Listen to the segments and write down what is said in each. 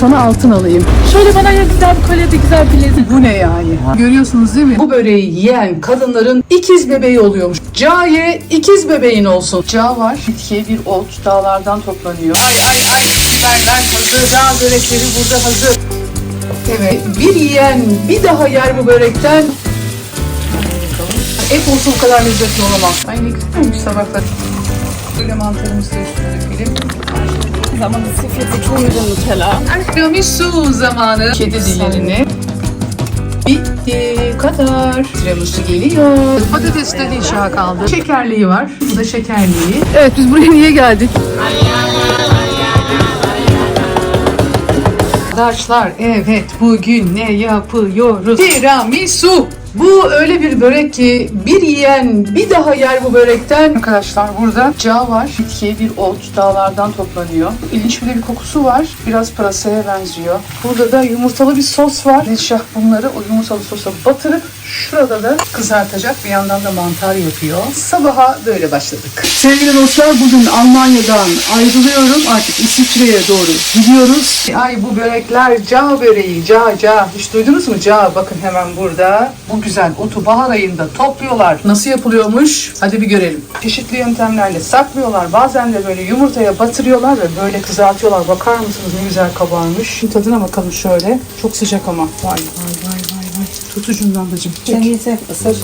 sana altın alayım. Şöyle bana ya güzel bir kolye de güzel bir bilezik. Bu ne yani? Görüyorsunuz değil mi? Bu böreği yiyen kadınların ikiz bebeği oluyormuş. Caye ikiz bebeğin olsun. Ca var. Bitkiye bir ot dağlardan toplanıyor. Ay ay ay biberler hazır. Dağ börekleri burada hazır. Evet bir yiyen bir daha yer bu börekten. Et olsa bu kadar lezzetli olamaz. Ay ne güzelmiş sabahlar. Böyle mantarımızı da üstüne dökelim. Zamanı 0 uygun Nutella. Tiramisu zamanı. Kedi dillerini. Bitti kadar. Tiramisu geliyor. Patates de inşa kaldı. Şekerliği var. Bu da şekerliği. Evet biz buraya niye geldik? Arkadaşlar evet bugün ne yapıyoruz? Tiramisu. Bu öyle bir börek ki bir yiyen bir daha yer bu börekten. Arkadaşlar burada ca var. Bitkiye bir ot dağlardan toplanıyor. İlginç bir de bir kokusu var. Biraz pırasaya benziyor. Burada da yumurtalı bir sos var. Neşah bunları o yumurtalı sosa batırıp şurada da kızartacak. Bir yandan da mantar yapıyor. Sabaha böyle başladık. Sevgili dostlar bugün Almanya'dan ayrılıyorum. Artık İsviçre'ye doğru gidiyoruz. Ay bu börekler ca böreği, ca ca. Hiç duydunuz mu ca? Bakın hemen burada. Bu güzel otu bahar ayında topluyorlar. Nasıl yapılıyormuş? Hadi bir görelim. Çeşitli yöntemlerle saklıyorlar. Bazen de böyle yumurtaya batırıyorlar ve böyle kızartıyorlar. Bakar mısınız ne güzel kabarmış. Şimdi tadına bakalım şöyle. Çok sıcak ama. Vay vay vay vay vay. Tut ucundan bacım. Deneyse ısır.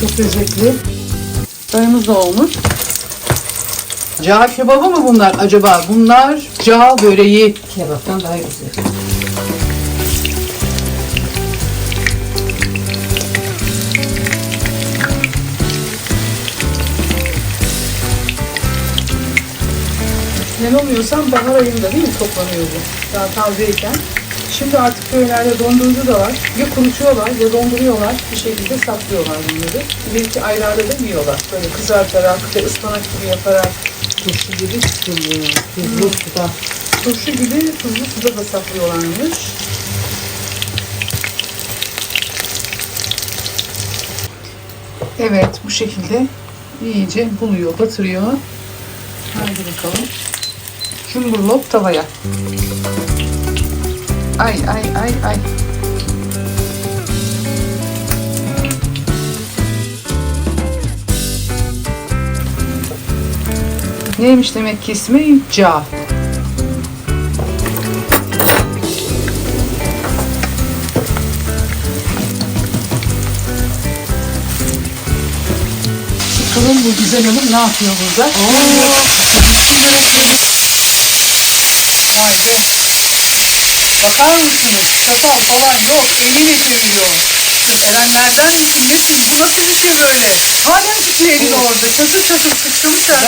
Çok lezzetli. Dayımız da olmuş. Cağ kebabı mı bunlar acaba? Bunlar cağ böreği. Kebaptan daha güzel. Yanılmıyorsam bahar ayında değil mi toplanıyor bu? Daha tazeyken. Şimdi artık köylerde dondurucu da var. Ya kurutuyorlar ya donduruyorlar. Bir şekilde saklıyorlar bunları. Belki aylarda da yiyorlar. Böyle kızartarak ve ıspanak gibi yaparak. Turşu gibi. Tuzlu suda. Turşu gibi tuzlu suda da saklıyorlarmış. Evet bu şekilde iyice buluyor, batırıyor. Hadi bakalım. Cumburlop tavaya. Ay ay ay ay. Neymiş demek ki ismi? Ca. Bakalım bu güzel hanım ne yapıyor burada? Oo. Vay be. Bakar mısınız? Çatal falan yok. Kız Erenlerden misin? Nesin? Bu nasıl bir şey böyle? Hala elini orada. Çatır çatır sıçramışlar.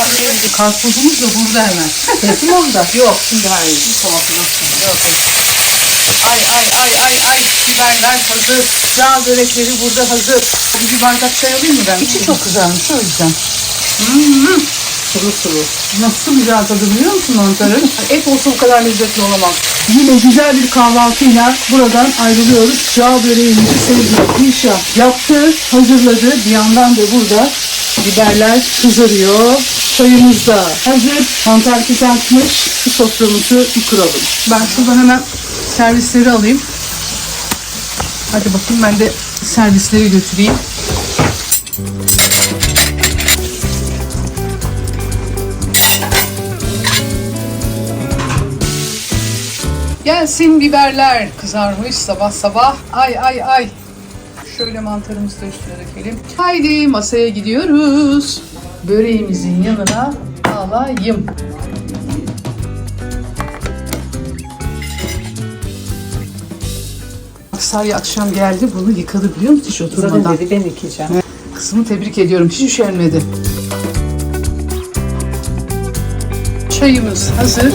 Karpuzumuz da burada hemen. Kesim onda. Yok şimdi hayır. Yok. Ay ay ay ay ay biberler hazır. Yağ börekleri burada hazır. Bir, bir bardak çay alayım mı ben? İçi çok güzelmiş o yüzden. Hmm, Sulu sulu. nasıl güzel tadı biliyor musun mantarın? Et olsa bu kadar lezzetli olamaz. Yine güzel bir kahvaltıyla buradan ayrılıyoruz. Yağ böreğimizi sevgili Gülşah yaptı, hazırladı. Bir yandan da burada biberler kızarıyor. Çayımız da hazır. Mantar kızartmış. Şu soframızı bir kuralım. Ben şuradan hemen servisleri alayım. Hadi bakayım ben de servisleri götüreyim. Gelsin biberler kızarmış sabah sabah. Ay ay ay. Şöyle mantarımızı da üstüne dökelim. Haydi masaya gidiyoruz. Böreğimizin yanına alayım. Sarı akşam geldi bunu yıkadı biliyor musun hiç oturmadan. Zaten dedi ben yıkayacağım. Kızımı tebrik ediyorum. Hiç üşenmedi. Çayımız hazır.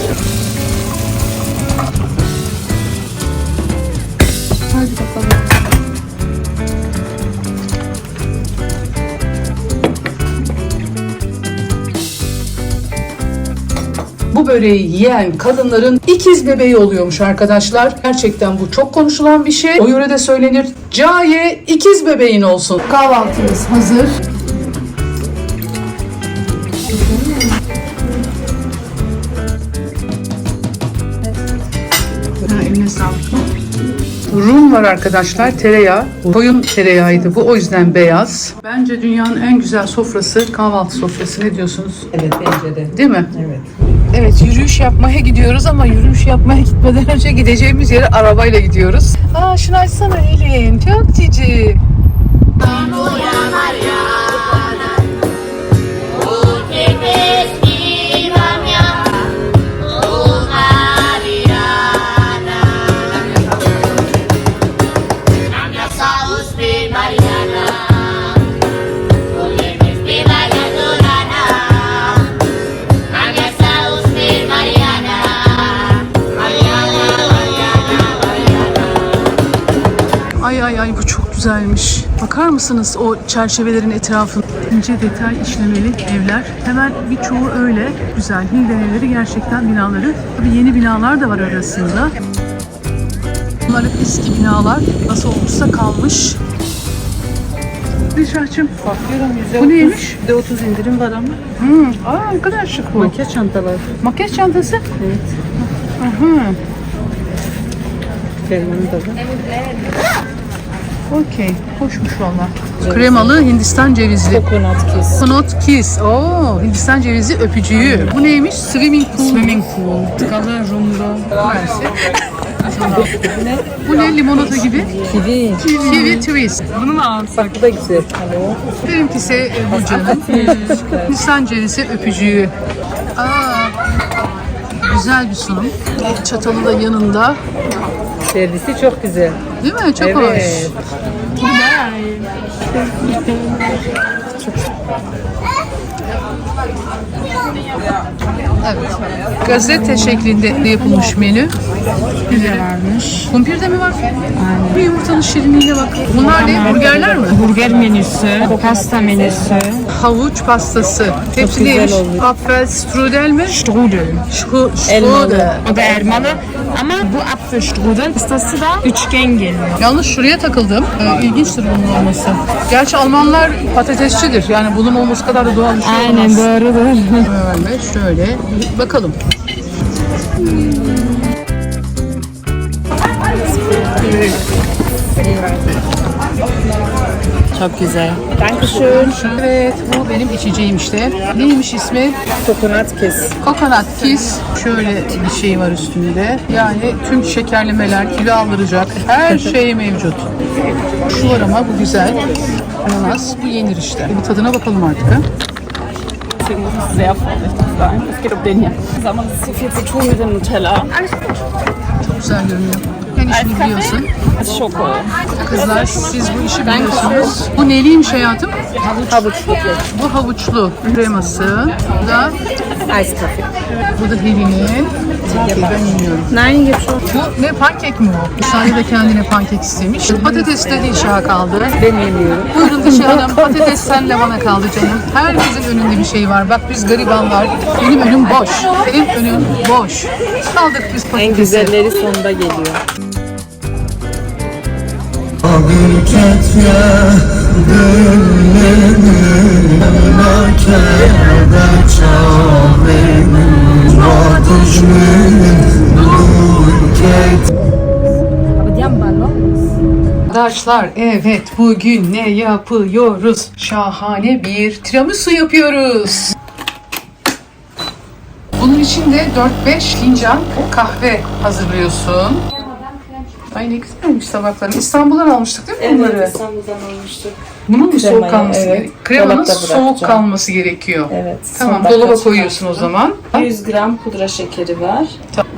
Bu böreği yiyen kadınların ikiz bebeği oluyormuş arkadaşlar. Gerçekten bu çok konuşulan bir şey. O yörede söylenir. Caye ikiz bebeğin olsun. Kahvaltımız hazır. Ha, eline sağlık. Rum var arkadaşlar, tereyağı. Koyun tereyağıydı bu, o yüzden beyaz. Bence dünyanın en güzel sofrası kahvaltı sofrası. Ne diyorsunuz? Evet bence de. Değil mi? Evet. Evet, yürüyüş yapmaya gidiyoruz ama yürüyüş yapmaya gitmeden önce gideceğimiz yere arabayla gidiyoruz. Aa şunu açsana Helin, çok cici. Porque güzelmiş. Bakar mısınız o çerçevelerin etrafın ince detay işlemeli evler. Hemen birçoğu öyle güzel. Hilden evleri gerçekten binaları. Tabii yeni binalar da var arasında. Bunlar hep eski binalar. Nasıl olmuşsa kalmış. Gülşah'cığım Bakıyorum yüzde Bu neymiş? Yüzde otuz indirim var ama. Hmm, aa ne kadar şık bu. Makyaj çantalar. Makyaj çantası. Evet. Aha, Fermanı da var. Okey. Hoşmuş valla. Kremalı Hindistan cevizli. Coconut kiss. Coconut kiss. Oo, Hindistan cevizi öpücüğü. Bu neymiş? Swimming pool. Swimming pool. Tıkalı rumda. Bu ne? Limonata gibi. Kivi. Kiwi twist. Bunu mu alsak? Bu da güzel. Benimkisi e, bu canım. Hindistan cevizi öpücüğü. Aa, güzel bir sunum. Çatalı da yanında. Servisi çok güzel. Değil mi? Çok Evet. hoş. Evet. Gazete şeklinde yapılmış menü. Güzel varmış. Kumpir de mi var? Aynen. Bir yumurtanın şirinliğine bak. Bunlar ne? Burgerler mi? Burger menüsü, pasta menüsü, Havuç pastası. Hepsi neymiş? Apfel strudel mi? Strudel. Şu, strudel. O da elmalı ama bu Apfelstrudel pastası da üçgen geliyor. Yalnız şuraya takıldım. Ee, ilginçtir bunun olması. Gerçi Almanlar patatesçidir. Yani bunun olması kadar da doğal bir şey Aynen olmaz. doğrudur. Böyle şöyle bakalım. Çok güzel. Evet bu benim içeceğim işte. Neymiş ismi? Coconut kiss. Coconut Kiss. Şöyle bir şey var üstünde. Yani tüm şekerlemeler, kilo aldıracak her şey mevcut. Şu var ama bu güzel. Ananas. Bu yenir işte. Bir tadına bakalım artık. Ha? Sehr vorsichtig sein. Es geht um den hier. Sag mal, es ist so viel zu tun mit dem Nutella. Çok güzel görünüyor. Yani işini biliyorsun. Das ist Schoko. Kızlar siz bu işi biliyorsunuz. Bu neliymiş hayatım? Havuçlu. Bu havuçlu kreması. Bu da, Ice coffee. bu da Helin'in. Ben bilmiyorum. Gibt schon. Bu ne pankek mi o? Müsaade de kendine pankek istemiş. Patates de Dilşah'a kaldı. Ben yemiyorum. Buyurun Dilşah'ım patates senle bana kaldı canım. Herkesin önünde bir şey var. Bak biz garibanlar. Benim önüm boş. Benim önüm boş. Kaldık biz En patatesi. güzelleri sonunda geliyor. Arkadaşlar evet bugün ne yapıyoruz? Şahane bir tiramisu yapıyoruz. Bunun için de 4-5 fincan kahve hazırlıyorsun. Ay ne güzelmiş tabakların. İstanbul'dan almıştık değil mi bunları? İstanbul'dan almıştık. Bunun mu soğuk kalması evet. gerekiyor? Kremanın soğuk kalması gerekiyor. Evet. Tamam dolaba koyuyorsun o zaman. 100 gram pudra şekeri var.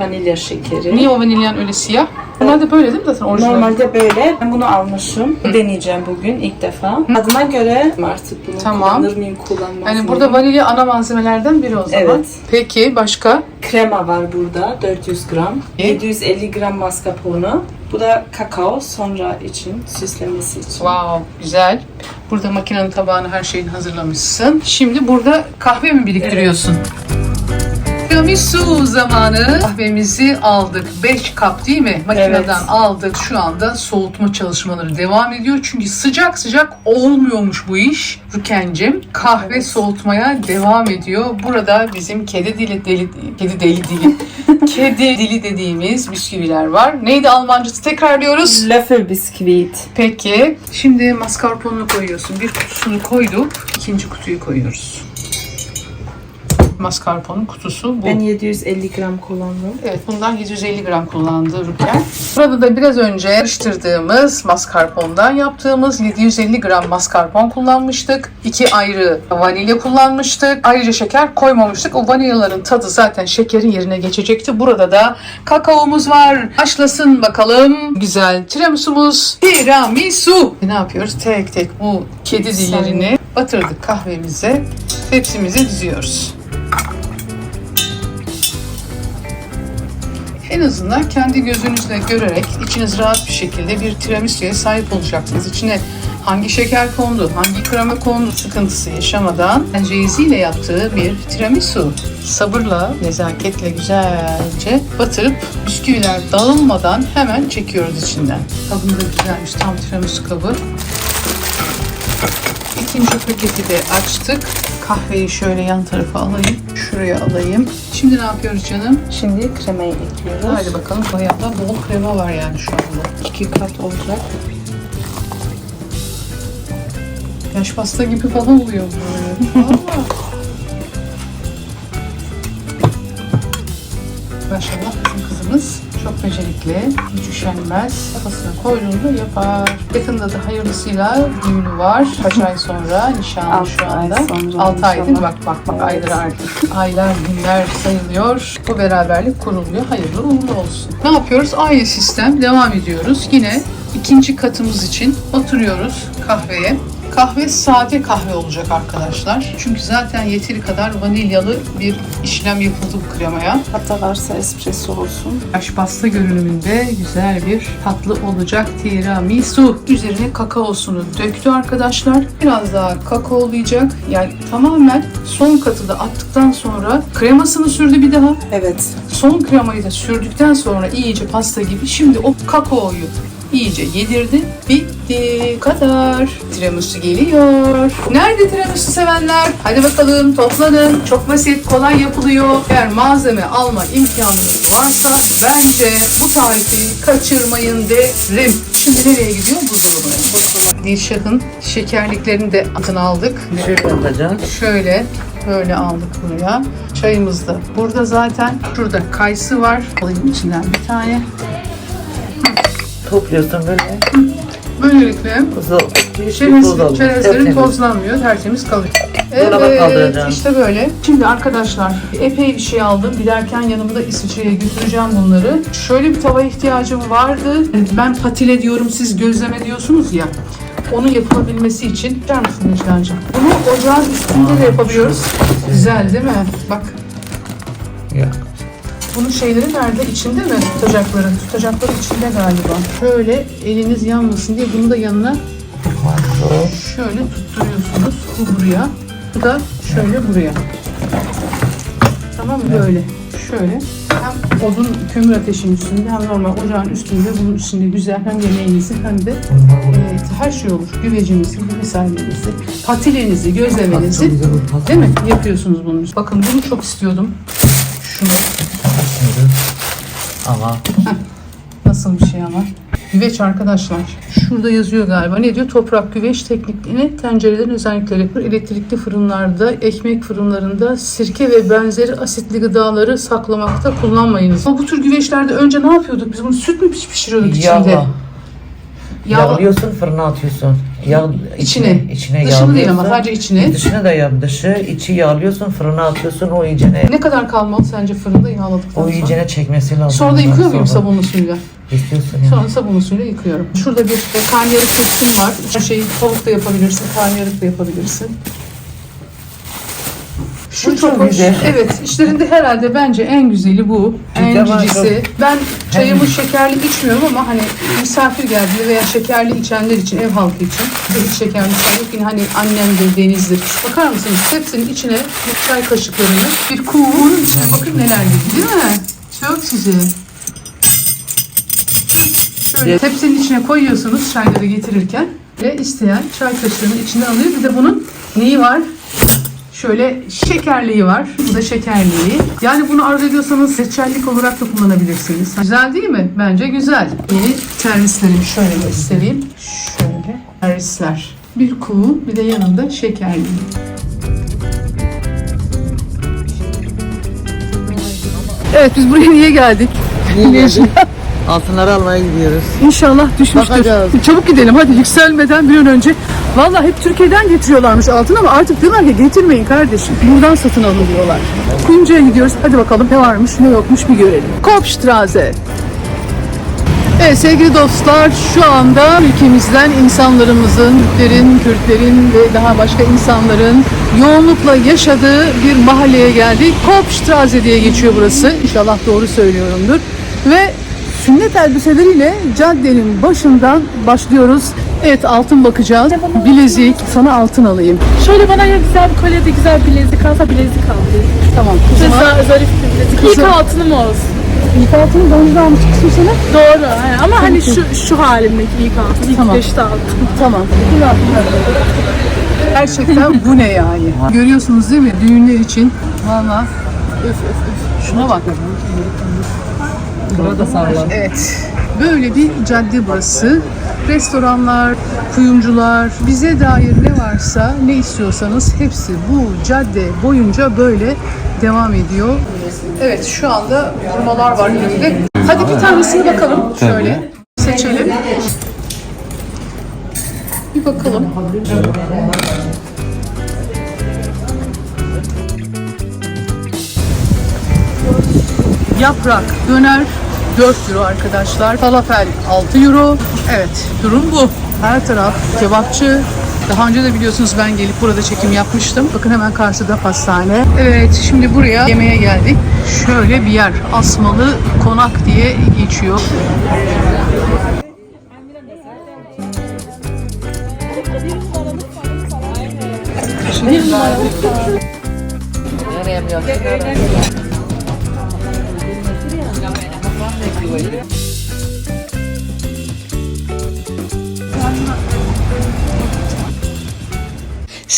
Vanilya şekeri. Niye o vanilyan öyle siyah? Normalde böyle değil mi zaten orijinal? Normalde böyle. Ben bunu almışım. Deneyeceğim bugün ilk defa. Adına göre artık bunu Tamam. kullanır mıyım kullanmaz Yani burada vanilya ana malzemelerden biri o zaman. Evet. Peki başka? Krema var burada 400 gram. 750 gram mascarpone. Bu da kakao sonra için süslemesi için. Wow güzel. Burada makinenin tabağını her şeyini hazırlamışsın. Şimdi burada kahve mi biriktiriyorsun? Tiramisu zamanı. Kahvemizi aldık. 5 kap değil mi? Makineden Evet. aldık. Şu anda soğutma çalışmaları devam ediyor. Çünkü sıcak sıcak olmuyormuş bu iş. Rükencim kahve soğutmaya devam ediyor. Burada bizim kedi dili deli kedi deli dili kedi dili dediğimiz bisküviler var. Neydi Almancası tekrarlıyoruz. Löffelbisküvit. Peki şimdi mascarpone'unu koyuyorsun. Bir kutusunu koyduk. ikinci kutuyu koyuyoruz. Mascarpone'un kutusu bu. Ben 750 gram kullandım. Evet bundan 750 gram kullandı Ruken. Burada da biraz önce karıştırdığımız mascarpone'dan yaptığımız 750 gram mascarpone kullanmıştık. İki ayrı vanilya kullanmıştık. Ayrıca şeker koymamıştık. O vanilyaların tadı zaten şekerin yerine geçecekti. Burada da kakaomuz var. Başlasın bakalım. Güzel tiramisu'muz. Tiramisu. Ne yapıyoruz? Tek tek bu kedi dillerini batırdık kahvemize. Tepsimize diziyoruz. En azından kendi gözünüzle görerek içiniz rahat bir şekilde bir tiramisu'ya sahip olacaksınız. İçine hangi şeker kondu, hangi krema kondu sıkıntısı yaşamadan Jay-Z ile yaptığı bir tiramisu. Sabırla, nezaketle güzelce batırıp bisküviler dağılmadan hemen çekiyoruz içinden. Kabını da güzelmiş, tam tiramisu kabı. İkinci paketi de açtık. Kahveyi şöyle yan tarafa alayım. Şuraya alayım. Şimdi ne yapıyoruz canım? Şimdi kremayı ekliyoruz. Hadi bakalım bayağı da bol krema var yani şu anda. İki kat olacak. Yaş pasta gibi falan oluyor böyle. Valla. Maşallah bizim kızımız çok becerikli, hiç üşenmez. Kafasına koyduğunda yapar. Yakında da hayırlısıyla düğünü var. Kaç ay sonra nişanlı şu anda. sonra 6 ay değil mi? Bak bak bak aylar artık. Aylar, günler sayılıyor. Bu beraberlik kuruluyor. Hayırlı uğurlu olsun. Ne yapıyoruz? Aynı sistem. Devam ediyoruz. Yine ikinci katımız için oturuyoruz kahveye. Kahve sade kahve olacak arkadaşlar. Çünkü zaten yeteri kadar vanilyalı bir işlem yapıldı bu kremaya. Hatta varsa espresso olsun. Yaş pasta görünümünde güzel bir tatlı olacak tiramisu. Üzerine kakaosunu döktü arkadaşlar. Biraz daha kakaolayacak. Yani tamamen son katı da attıktan sonra kremasını sürdü bir daha. Evet. Son kremayı da sürdükten sonra iyice pasta gibi şimdi o kakaoyu iyice yedirdi. Bitti. Kadar. Tiramisu geliyor. Nerede tiramisu sevenler? Hadi bakalım toplanın. Çok basit, kolay yapılıyor. Eğer malzeme alma imkanınız varsa bence bu tarifi kaçırmayın derim. Şimdi nereye gidiyor? Buzdolabına. Buzdolabına. Dilşah'ın şekerliklerini de altına aldık. Şöyle yapacağız. Şöyle böyle aldık buraya. Çayımız da burada zaten. Şurada kayısı var. Alayım içinden bir tane. Topluyorsun böyle. Böylelikle Kuzu. çerez, Toz alıyor. çerezlerin tozlanmıyor. Tertemiz kalıyor. Dolaba Evet kaldıracağım. işte böyle. Şimdi arkadaşlar epey bir şey aldım. Giderken yanımda İsviçre'ye götüreceğim bunları. Şöyle bir tava ihtiyacım vardı. Ben patile diyorum siz gözleme diyorsunuz ya. Onun yapılabilmesi için. Geçer misin Necla'cığım? Bunu ocağın üstünde de yapabiliyoruz. Güzel değil mi? Bak Ya. Bunun şeyleri nerede? İçinde mi? Tutacakları. Tutacakları içinde galiba. Şöyle eliniz yanmasın diye bunu da yanına şöyle tutturuyorsunuz. Bu buraya. Bu da şöyle buraya. Tamam mı? Böyle. Şöyle. Hem odun kömür ateşinin üstünde hem normal ocağın üstünde bunun üstünde güzel hem yemeğinizi hem de evet, her şey olur. Güvecinizi, vesairenizi, patilenizi, gözlemenizi değil mi? Yapıyorsunuz bunu. Bakın bunu çok istiyordum. Ama Nasıl bir şey ama? Güveç arkadaşlar. Şurada yazıyor galiba. Ne diyor? Toprak güveç tekniklerini tencerelerin özellikleri yapıyor. Elektrikli fırınlarda, ekmek fırınlarında sirke ve benzeri asitli gıdaları saklamakta kullanmayınız. Ama bu tür güveçlerde önce ne yapıyorduk? Biz bunu süt mü piş- pişiriyorduk içinde? yağla. Yağ, Yağlıyorsun fırına atıyorsun. Yağ içine. içine, içine Dışını değil ama yağlıyorsun. sadece içine. Dışını da yap. Dışı, içi yağlıyorsun, fırına atıyorsun. O iyicene, Ne kadar kalmalı sence fırında yağladıktan o sonra? iyicene çekmesi lazım. Sonra da yıkıyor muyum sabunlu suyla? İstiyorsun ya. Sonra sabunlu suyla yıkıyorum. Şurada bir e, karnıyarık tepsim var. Her şeyi tavuk da yapabilirsin, karnıyarık da yapabilirsin. Şu çok, çok hoş. güzel. Evet, işlerinde herhalde bence en güzeli bu. En cicisi. Ben çayımı şekerli içmiyorum ama hani misafir geldiğinde veya şekerli içenler için, ev halkı için hiç şekerli çay hani annemdir, denizdir. Bakar mısınız? Hepsinin içine bu çay kaşıklarını bir kuğunun içine bakın neler gibi değil mi? Çok güzel. Şöyle tepsinin içine koyuyorsunuz çayları getirirken ve isteyen çay kaşığının içine alıyor. Bir de bunun neyi var? Şöyle şekerliği var. Bu da şekerliği. Yani bunu arzu ediyorsanız reçellik olarak da kullanabilirsiniz. Güzel değil mi? Bence güzel. Yeni servislerimi şöyle göstereyim. Şöyle servisler. Bir kuğu bir de yanında şekerliği. Evet biz buraya niye geldik? Altınları almaya gidiyoruz. İnşallah düşmüştür. Bakacağız. Çabuk gidelim hadi yükselmeden bir an önce. Vallahi hep Türkiye'den getiriyorlarmış altın ama artık diyorlar ki getirmeyin kardeşim. Buradan satın alın diyorlar. Kuyumcuya gidiyoruz. Hadi bakalım ne varmış ne yokmuş bir görelim. Kopstraße. Evet sevgili dostlar şu anda ülkemizden insanlarımızın, Türklerin, Kürtlerin ve daha başka insanların yoğunlukla yaşadığı bir mahalleye geldik. Kopstraße diye geçiyor burası. İnşallah doğru söylüyorumdur. Ve sünnet elbiseleriyle caddenin başından başlıyoruz. Evet altın bakacağız. Bilezik. Sana altın alayım. Şöyle bana ya güzel bir kolye de güzel bir bilezik alsa bilezik al. Tamam. Zaman za- zarif bir bilezik. İlk Kızım- altınım olsun. ilk altını daha önce almıştık sana. Doğru. yani ama hani şu şu halimdeki ilk altın. İlk Tamam. beşte altın. Tamam. Gerçekten bu ne yani? Görüyorsunuz değil mi? Düğünler için. Valla. Öf öf öf. Şuna bak. Burada sağlar. Evet. Böyle bir cadde burası. Restoranlar, kuyumcular, bize dair ne varsa, ne istiyorsanız hepsi bu cadde boyunca böyle devam ediyor. Evet, şu anda hurmalar var önümde. Hadi bir tanesine bakalım. Şöyle seçelim. Bir bakalım. Yaprak döner 4 euro arkadaşlar. Falafel 6 euro. Evet durum bu. Her taraf kebapçı. Daha önce de biliyorsunuz ben gelip burada çekim yapmıştım. Bakın hemen karşıda pastane. Evet şimdi buraya yemeğe geldik. Şöyle bir yer. Asmalı Konak diye geçiyor. situation.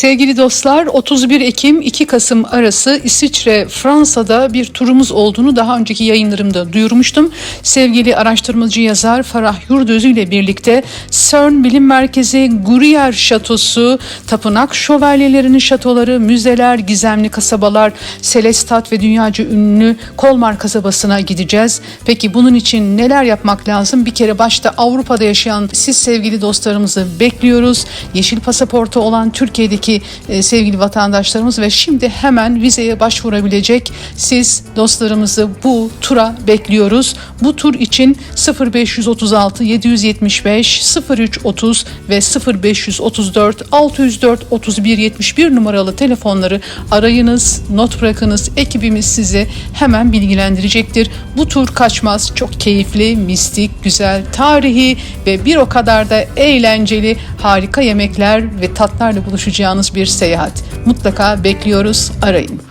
Sevgili dostlar 31 Ekim 2 Kasım arası İsviçre Fransa'da bir turumuz olduğunu daha önceki yayınlarımda duyurmuştum. Sevgili araştırmacı yazar Farah Yurdözü ile birlikte CERN Bilim Merkezi, Gruyère Şatosu, tapınak şövalyelerinin şatoları, müzeler, gizemli kasabalar, Selestat ve dünyaca ünlü Kolmar kasabasına gideceğiz. Peki bunun için neler yapmak lazım? Bir kere başta Avrupa'da yaşayan siz sevgili dostlarımızı bekliyoruz. Yeşil pasaportu olan Türkiye'deki e, sevgili vatandaşlarımız ve şimdi hemen vizeye başvurabilecek siz dostlarımızı bu tura bekliyoruz. Bu tur için 0536 775 0330 ve 0534 604 31 71 numaralı telefonları arayınız, not bırakınız. Ekibimiz sizi hemen bilgilendirecektir. Bu tur kaçmaz. Çok keyifli, mistik, güzel, tarihi ve bir o kadar da eğlenceli, harika yemekler ve tatlarla buluşacağınız bir seyahat. Mutlaka bekliyoruz. Arayın.